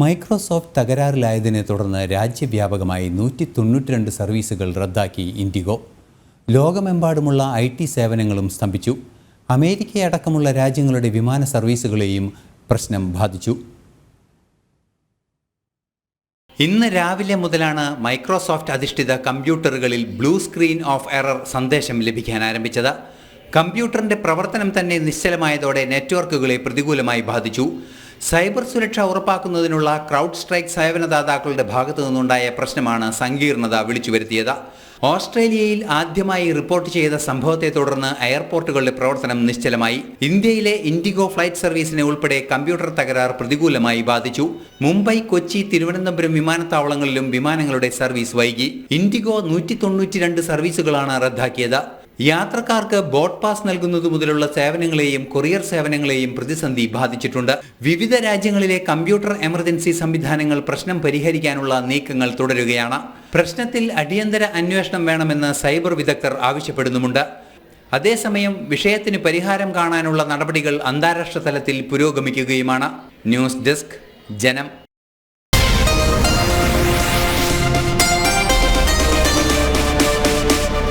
Microsoft തകരാറിലായതിനെ തുടർന്ന് രാജ്യവ്യാപകമായി നൂറ്റി തൊണ്ണൂറ്റിരണ്ട് സർവീസുകൾ റദ്ദാക്കി ഇൻഡിഗോ. ലോകമെമ്പാടുമുള്ള ഐ ടി സേവനങ്ങളും സ്തംഭിച്ചു. അമേരിക്കയടക്കമുള്ള രാജ്യങ്ങളുടെ വിമാന സർവീസുകളെയും പ്രശ്നം ബാധിച്ചു. ഇന്ന് രാവിലെ മുതലാണ് മൈക്രോസോഫ്റ്റ് അധിഷ്ഠിത കമ്പ്യൂട്ടറുകളിൽ ബ്ലൂ സ്ക്രീൻ ഓഫ് എറർ സന്ദേശം ലഭിക്കാൻ ആരംഭിച്ചത്. കമ്പ്യൂട്ടറിന്റെ പ്രവർത്തനം തന്നെ നിശ്ചലമായതോടെ നെറ്റ്വർക്കുകളെ പ്രതികൂലമായി ബാധിച്ചു. സൈബർ സുരക്ഷ ഉറപ്പാക്കുന്നതിനുള്ള ക്രൗഡ് സ്ട്രൈക്ക് സേവനദാതാക്കളുടെ ഭാഗത്തു നിന്നുണ്ടായ പ്രശ്നമാണ് സങ്കീർണത വിളിച്ചു വരുത്തിയത്. ഓസ്ട്രേലിയയിൽ ആദ്യമായി റിപ്പോർട്ട് ചെയ്ത സംഭവത്തെ തുടർന്ന് എയർപോർട്ടുകളുടെ പ്രവർത്തനം നിശ്ചലമായി. ഇന്ത്യയിലെ ഇൻഡിഗോ ഫ്ലൈറ്റ് സർവീസിനെ ഉൾപ്പെടെ കമ്പ്യൂട്ടർ തകരാർ പ്രതികൂലമായി ബാധിച്ചു. മുംബൈ കൊച്ചി തിരുവനന്തപുരം വിമാനത്താവളങ്ങളിലും വിമാനങ്ങളുടെ സർവീസ് വൈകി. ഇൻഡിഗോ നൂറ്റി സർവീസുകളാണ് റദ്ദാക്കിയത്. യാത്രക്കാർക്ക് ബോട്ട് പാസ് നൽകുന്നത് മുതലുള്ള സേവനങ്ങളെയും കൊറിയർ സേവനങ്ങളെയും പ്രതിസന്ധി ബാധിച്ചിട്ടുണ്ട്. വിവിധ രാജ്യങ്ങളിലെ കമ്പ്യൂട്ടർ എമർജൻസി സംവിധാനങ്ങൾ പ്രശ്നം പരിഹരിക്കാനുള്ള നീക്കങ്ങൾ തുടരുകയാണ്. പ്രശ്നത്തിൽ അടിയന്തര അന്വേഷണം വേണമെന്ന് സൈബർ വിദഗ്ധർ ആവശ്യപ്പെടുന്നുമുണ്ട്. അതേസമയം വിഷയത്തിന് പരിഹാരം കാണാനുള്ള നടപടികൾ അന്താരാഷ്ട്ര തലത്തിൽ പുരോഗമിക്കുകയുമാണ്. ന്യൂസ് ഡെസ്ക് ജനം